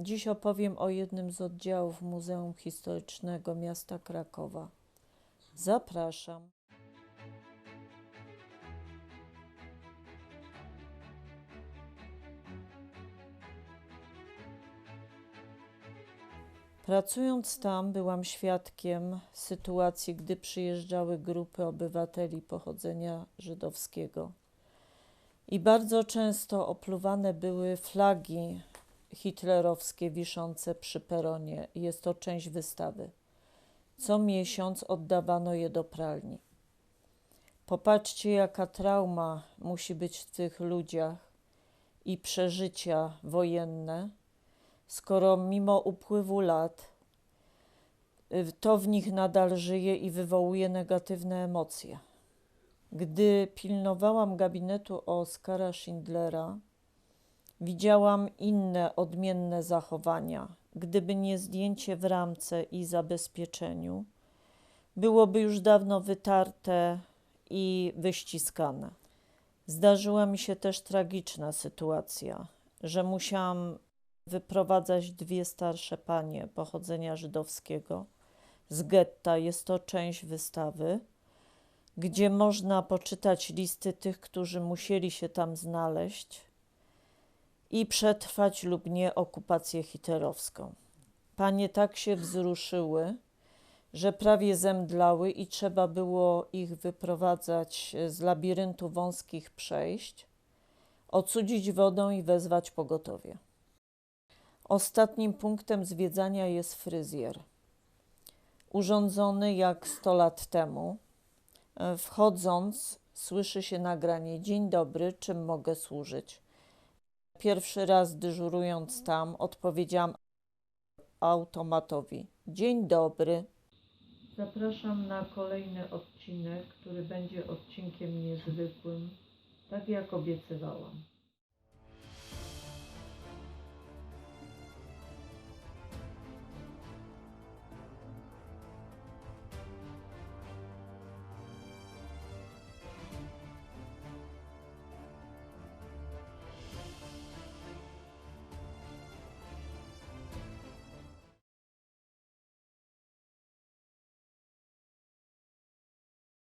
Dziś opowiem o jednym z oddziałów Muzeum Historycznego Miasta Krakowa. Zapraszam. Pracując tam, byłam świadkiem sytuacji, gdy przyjeżdżały grupy obywateli pochodzenia żydowskiego. I bardzo często opluwane były flagi hitlerowskie wiszące przy peronie. Jest to część wystawy. Co miesiąc oddawano je do pralni. Popatrzcie, jaka trauma musi być w tych ludziach i przeżycia wojenne, skoro mimo upływu lat y, to w nich nadal żyje i wywołuje negatywne emocje. Gdy pilnowałam gabinetu Oskara Schindlera, widziałam inne odmienne zachowania. Gdyby nie zdjęcie w ramce i zabezpieczeniu, byłoby już dawno wytarte i wyściskane. Zdarzyła mi się też tragiczna sytuacja, że musiałam wyprowadzać dwie starsze panie pochodzenia żydowskiego z getta. Jest to część wystawy, gdzie można poczytać listy tych, którzy musieli się tam znaleźć i przetrwać lub nie okupację hitlerowską. Panie tak się wzruszyły, że prawie zemdlały i trzeba było ich wyprowadzać z labiryntu wąskich przejść, ocudzić wodą i wezwać pogotowie. Ostatnim punktem zwiedzania jest fryzjer. Urządzony jak 100 lat temu. E, Wchodząc, słyszy się nagranie: Dzień dobry, czym mogę służyć? Pierwszy raz dyżurując tam, odpowiedziałam automatowi: Dzień dobry. Zapraszam na kolejny odcinek, który będzie odcinkiem niezwykłym, tak jak obiecywałam.